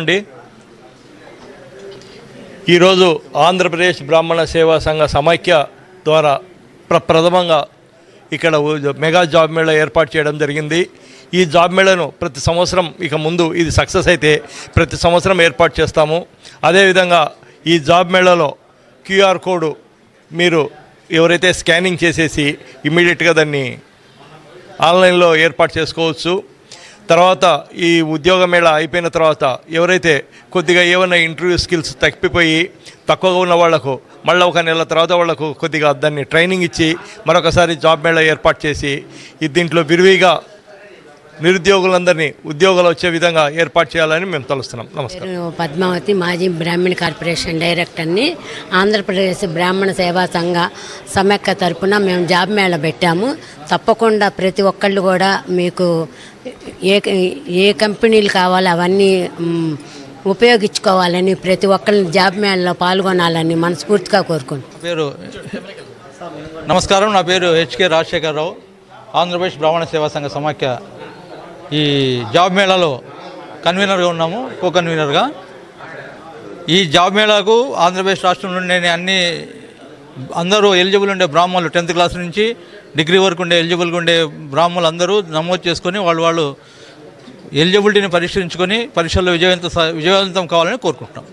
అండి ఈరోజు ఆంధ్రప్రదేశ్ బ్రాహ్మణ సేవా సంఘ సమైక్య ద్వారా ప్ర ప్రథమంగా ఇక్కడ మెగా జాబ్ మేళా ఏర్పాటు చేయడం జరిగింది. ఈ జాబ్ మేళను ప్రతి సంవత్సరం ఇక ముందు ఇది సక్సెస్ అయితే ప్రతి సంవత్సరం ఏర్పాటు చేస్తాము. అదేవిధంగా ఈ జాబ్ మేళాలో క్యూఆర్ కోడ్ మీరు ఎవరైతే స్కానింగ్ చేసేసి ఇమీడియట్గా దాన్ని ఆన్లైన్లో ఏర్పాటు చేసుకోవచ్చు. తర్వాత ఈ ఉద్యోగ మేళ అయిపోయిన తర్వాత ఎవరైతే కొద్దిగా ఏమైనా ఇంటర్వ్యూ స్కిల్స్ తప్పిపోయి తక్కువగా ఉన్న వాళ్ళకు మళ్ళీ ఒక నెల తర్వాత వాళ్ళకు కొద్దిగా దాన్ని ట్రైనింగ్ ఇచ్చి మరొకసారి జాబ్ మేళ ఏర్పాటు చేసి దీంట్లో విరివిగా నిరుద్యోగులందరినీ ఉద్యోగాలు వచ్చే విధంగా ఏర్పాటు చేయాలని మేము తలుస్తున్నాం. నమస్కారం. పద్మావతి మాజీ బ్రాహ్మణ కార్పొరేషన్ డైరెక్టర్ని ఆంధ్రప్రదేశ్ బ్రాహ్మణ సేవా సంఘ సమైక్య తరపున మేము జాబ్ మేళ పెట్టాము. తప్పకుండా ప్రతి ఒక్కళ్ళు కూడా మీకు ఏ ఏ కంపెనీలు కావాలో అవన్నీ ఉపయోగించుకోవాలని ప్రతి ఒక్కరిని జాబ్ మేళలో పాల్గొనాలని మనస్ఫూర్తిగా కోరుకుంటున్నాను. పేరు నమస్కారం. నా పేరు హెచ్కే రాజశేఖరరావు. ఆంధ్రప్రదేశ్ బ్రాహ్మణ సేవా సంఘ సమాఖ్య ఈ జాబ్ మేళాలో కన్వీనర్గా ఉన్నాము కో కన్వీనర్గా ఈ జాబ్ మేళాకు ఆంధ్రప్రదేశ్ రాష్ట్రం నుండి అన్ని అందరూ ఎలిజిబుల్ ఉండే బ్రాహ్మణులు టెన్త్ క్లాస్ నుంచి డిగ్రీ వరకు ఉండే ఎలిజిబుల్గా ఉండే బ్రాహ్మణులు అందరూ నమోదు చేసుకొని వాళ్ళు వాళ్ళు ఎలిజిబిలిటీని పరిష్కరించుకొని పరీక్షల్లో విజయవంత విజయవంతం కావాలని కోరుకుంటున్నాం.